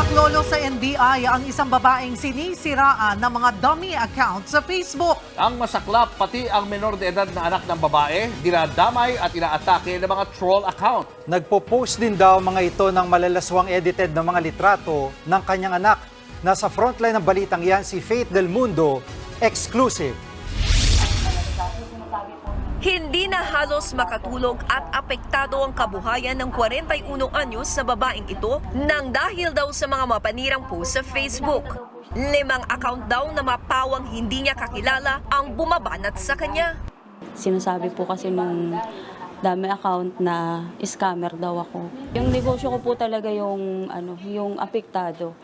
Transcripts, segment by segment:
Saklolo sa NBI ang isang babaeng sinisiraan ng mga dummy accounts sa Facebook. Ang masaklap pati ang menor de edad na anak ng babae, dinadamay at inaatake ng mga troll account. Nagpo-post din daw mga ito ng malalaswang edited na mga litrato ng kanyang anak. Nasa frontline ng balitang yan si Faith Del Mundo, exclusive. Hindi na halos makatulog at apektado ang kabuhayan ng 41 anyos sa babaeng ito nang dahil daw sa mga mapanirang post sa Facebook. Limang account daw na mapawang hindi niya kakilala ang bumabanat sa kanya. Sinasabi po kasi nung dami account na scammer daw ako. Yung negosyo ko po talaga yung ano, yung apektado.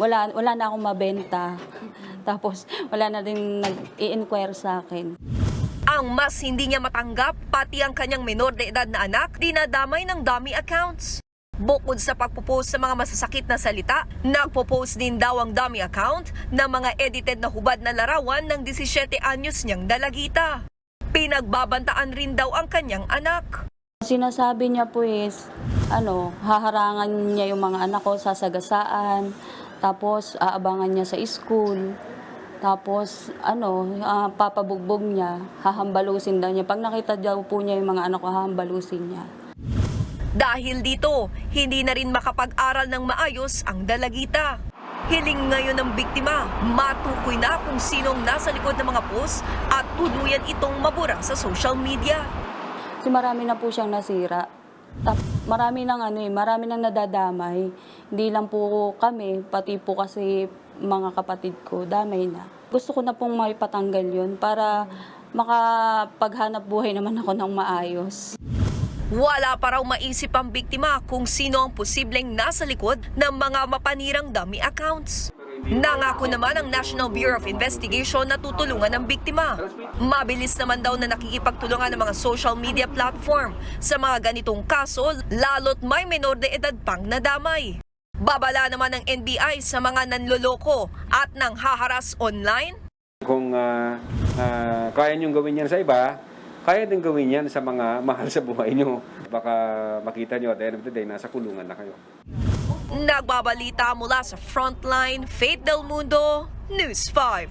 Wala wala na akong mabenta. Tapos wala na din nag-i-inquire sa akin. Ang mas hindi niya matanggap, pati ang kanyang menor de edad na anak, dinadamay ng dummy accounts. Bukod sa pagpo-post sa mga masasakit na salita, nagpo-post din daw ang dummy account ng mga edited na hubad na larawan ng 17 anyos niyang dalagita. Pinagbabantaan rin daw ang kanyang anak. Sinasabi niya po is ano, haharangan niya yung mga anak ko sa sagasaan. Tapos aabangan niya sa school. Tapos ano, ah, papabugbog niya, hahambalusin daw niya. Pag nakita daw po niya yung mga anak ko, hahambalusin niya. Dahil dito, hindi na rin makapag-aral ng maayos ang dalagita. Hiling ngayon ng biktima, matukoy na kung sinong nasa likod ng mga post at tuluyan itong mabura sa social media. Kasi marami na po siyang nasira. Tap, marami nang ano eh, marami nang nadadamay. Hindi lang po kami, pati po kasi mga kapatid ko, damay na. Gusto ko na pong maipatanggal yun para makapaghanap buhay naman ako ng maayos. Wala pa raw maisip ang biktima kung sino ang posibleng nasa likod ng mga mapanirang dummy accounts. Nangako naman ang National Bureau of Investigation na tutulungan ang biktima. Mabilis naman daw na nakikipagtulungan ng mga social media platform sa mga ganitong kaso lalo't may menor de edad pang nadamay. Babala naman ng NBI sa mga nanloloko at nang haharas online Kung ah, ah, kaya niyong gawin yan sa iba, kaya din gawin yan sa mga mahal sa buhay niyo. Baka makita niyo at the end of the day, nasa kulungan na kayo. Nagbabalita mula sa Frontline, Faith Del Mundo, News 5.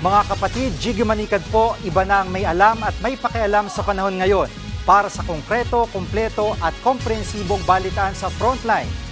Mga kapatid, Jiggy Manikad po, iba na ang may alam at may pakialam sa panahon ngayon. Para sa konkreto, kumpleto at komprehensibong balitaan sa Frontline,